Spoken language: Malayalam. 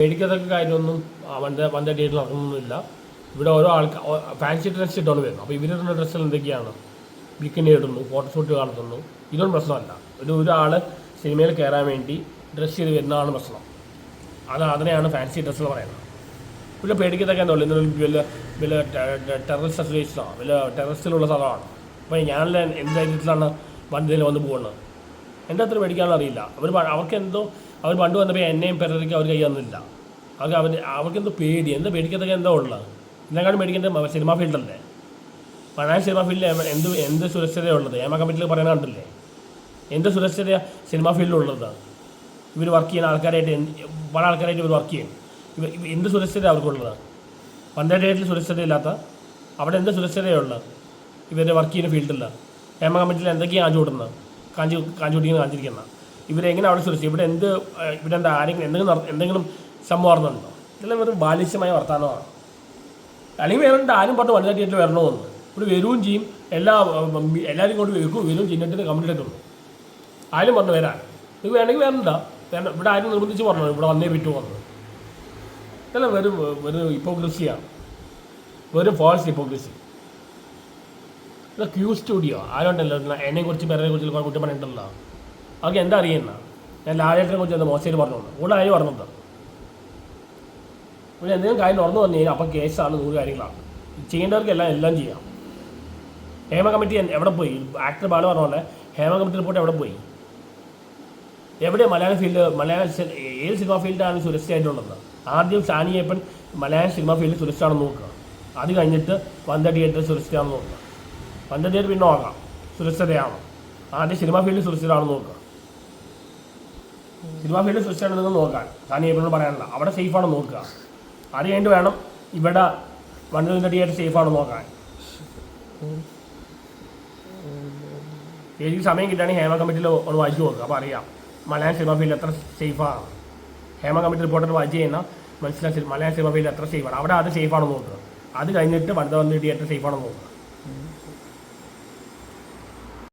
പേടിക്കത്തക്ക കാര്യമൊന്നും വണ്ട വണ്ട ഡേറ്റിൽ നടക്കുന്നൊന്നുമില്ല ഇവിടെ ഓരോ ആൾക്കാർ ഫാൻസി ഡ്രസ്സ് ഇട്ടാണ് വരുന്നത് അപ്പോൾ ഇവരിടുന്ന ഡ്രസ്സിൽ എന്തൊക്കെയാണ്? ബിക്കിനി ഇടുന്നു ഫോട്ടോഷൂട്ട് നടത്തുന്നു ഇതൊന്നും പ്രശ്നമല്ല. ഒരു ഒരാൾ സിനിമയിൽ കയറാൻ വേണ്ടി ഡ്രസ്സ് ചെയ്ത് വരുന്നതാണ് പ്രശ്നം. അത് അതിനെയാണ് ഫാൻസി ഡ്രസ്സ് എന്ന് പറയുന്നത്. പിന്നെ പേടിക്കത്തൊക്കെ എന്താ ഇന്നൊരു വലിയ വലിയ ടെററിസ്റ്റ് അസോസിയേഷനാണ് വലിയ ടെററിസ്റ്റിലുള്ള സ്ഥലമാണ്. അപ്പോൾ ഞാൻ എന്ത് ധൈര്യത്തിലാണ് വണ്ടിയിൽ വന്ന് പോകുന്നത്? എന്റെ അത്ര പേടിക്കാനുള്ള അറിയില്ല. അവർ അവർക്ക് എന്തോ അവർ പണ്ട് വന്നപ്പോൾ എന്നെയും പെരയ്ക്ക് അവർ കൈ തന്നില്ല. അവർക്ക് അവർ അവർക്കെന്തോ പേടി. എന്താ പേടിക്കത്തൊക്കെ എന്തോ ഉള്ളത് ഇതിനെക്കാളും മേടിക്കേണ്ടത് സിനിമാ ഫീൽഡല്ലേ? പഴയ സിനിമാ ഫീൽഡിൽ എന്ത് എന്ത് സുരക്ഷതയുള്ളത് ഏമ കമ്മിറ്റിയിൽ പറയുന്നത് കണ്ടില്ലേ? എന്ത് സുരക്ഷത സിനിമാ ഫീൽഡിലുള്ളത് ഇവർ വർക്ക് ചെയ്യുന്ന ആൾക്കാരായിട്ട് പല ആൾക്കാരായിട്ട് ഇവർ വർക്ക് ചെയ്യും. ഇവ ഇവ എന്ത് സുരക്ഷത അവർക്കുള്ളത്? പന്ത്രണ്ടായിട്ട് സുരക്ഷതയില്ലാത്ത അവിടെ എന്ത് സുരക്ഷതയുള്ളത് ഇവരുടെ വർക്ക് ചെയ്യുന്ന ഫീൽഡിൽ ഏമ കമ്മിറ്റിയിൽ എന്തൊക്കെയാണ് കാഞ്ചു കൂട്ടുന്നത് കാഞ്ചി കാഞ്ചു കാഞ്ചിരിക്കുന്ന ഇവരെങ്ങനെ അവിടെ സുരക്ഷിത ഇവിടെ എന്ത് ഇവിടെ എന്താ ആരെങ്കിലും എന്തെങ്കിലും എന്തെങ്കിലും സംഭവം നടന്നുണ്ടോ ഇതെല്ലാം വെറും ബാലിശ്യമായ വർത്തമാനമാണ്. അല്ലെങ്കിൽ വേറെ ആരും പറഞ്ഞ് വലുതായിട്ട് വരണമെന്ന് ഇവിടെ വരികയും ചെയ്യും എല്ലാ എല്ലാവരും കൊണ്ട് വെക്കും വരും ചെയ്യുന്നിട്ട് കമ്പനി എടുക്കുന്നു ആരും പറഞ്ഞു വരാൻ. ഇത് വേണമെങ്കിൽ വരണ്ട. വേണ്ട ഇവിടെ ആരും നിർബന്ധിച്ച് പറഞ്ഞു ഇവിടെ വന്നേ വിട്ടു വന്നത് ഇതെല്ലാം വെറും വെറും ഹിപ്പോക്രസിയാണ് വെറും ഫോൾസ് ഹിപ്പോക്രസി ഇത് ക്യൂ സ്റ്റുഡിയോ ആരുണ്ടല്ലോ എന്നെ കുറിച്ച് പേരെ കുറിച്ച് കുറ്റം പറഞ്ഞിട്ടുണ്ടല്ലോ. അവർക്ക് എന്താ അറിയുന്ന? ഞാൻ ലാലേട്ടനെ കുറിച്ച് എന്താ മോശമായിട്ട് പറഞ്ഞോളൂ കൂടെ ആരും പറഞ്ഞത് പിന്നെ എന്തെങ്കിലും കാര്യം തുറന്നു പറഞ്ഞു കഴിഞ്ഞാൽ അപ്പം കേസാണ് നൂറ് കാര്യങ്ങളാണ്. ചെയ്യേണ്ടവർക്കെല്ലാം എല്ലാം ചെയ്യാം. ഹേമ കമ്മിറ്റി എവിടെ പോയി? ആക്ടർ ബാല പറഞ്ഞ ഹേമ കമ്മിറ്റി റിപ്പോർട്ട് എവിടെ പോയി? എവിടെ മലയാള ഫീൽഡ് മലയാള ഏത് സിനിമ ഫീൽഡാണ് സുരക്ഷിതമായിട്ടുള്ളത്? ആദ്യം ഷാനിയപ്പൻ മലയാള സിനിമ ഫീൽഡ് സുരക്ഷിതമാണെന്ന് നോക്കുക. അത് കഴിഞ്ഞിട്ട് വന്ത തിയേറ്റർ സുരക്ഷിതമാണെന്ന് നോക്കുക. വന്ദ പേര് പിന്നെ നോക്കാം സുരക്ഷിതയാണ് ആദ്യം സിനിമ ഫീൽഡ് സുരക്ഷിതമാണെന്ന് നോക്കുക. സിനിമ ഫീൽഡ് സുരക്ഷിതമാണെന്ന് നോക്കാൻ. ഷാനിയപ്പനോട് പറയാനില്ല. അവിടെ സേഫാണെന്ന് നോക്കുക. അത് കഴിഞ്ഞിട്ട് വേണം ഇവിടെ വണ്ടി തിയേറ്റർ സേഫാണെന്ന് നോക്കാൻ. എനിക്ക് സമയം കിട്ടുകയാണെങ്കിൽ ഹേമ കമ്മിറ്റിയിൽ ഒന്ന് വായിച്ചു നോക്കുക. അപ്പോൾ അറിയാം. മലയാളം സിനിമ ഫീൽഡ് എത്ര സേഫാണ് ഹേമ കമ്മിറ്റി റിപ്പോർട്ടർ വായിച്ച് ചെയ്യുന്ന മനസ്സിലാക്കി മലയാളം സിനിമ ഫീൽഡ് എത്ര സേഫാണ് അവിടെ അത് സേഫാണെന്ന് നോക്കുക. അത് കഴിഞ്ഞിട്ട് വനിത വന്നിട്ട് എത്ര സേഫാണെന്ന് നോക്കുക.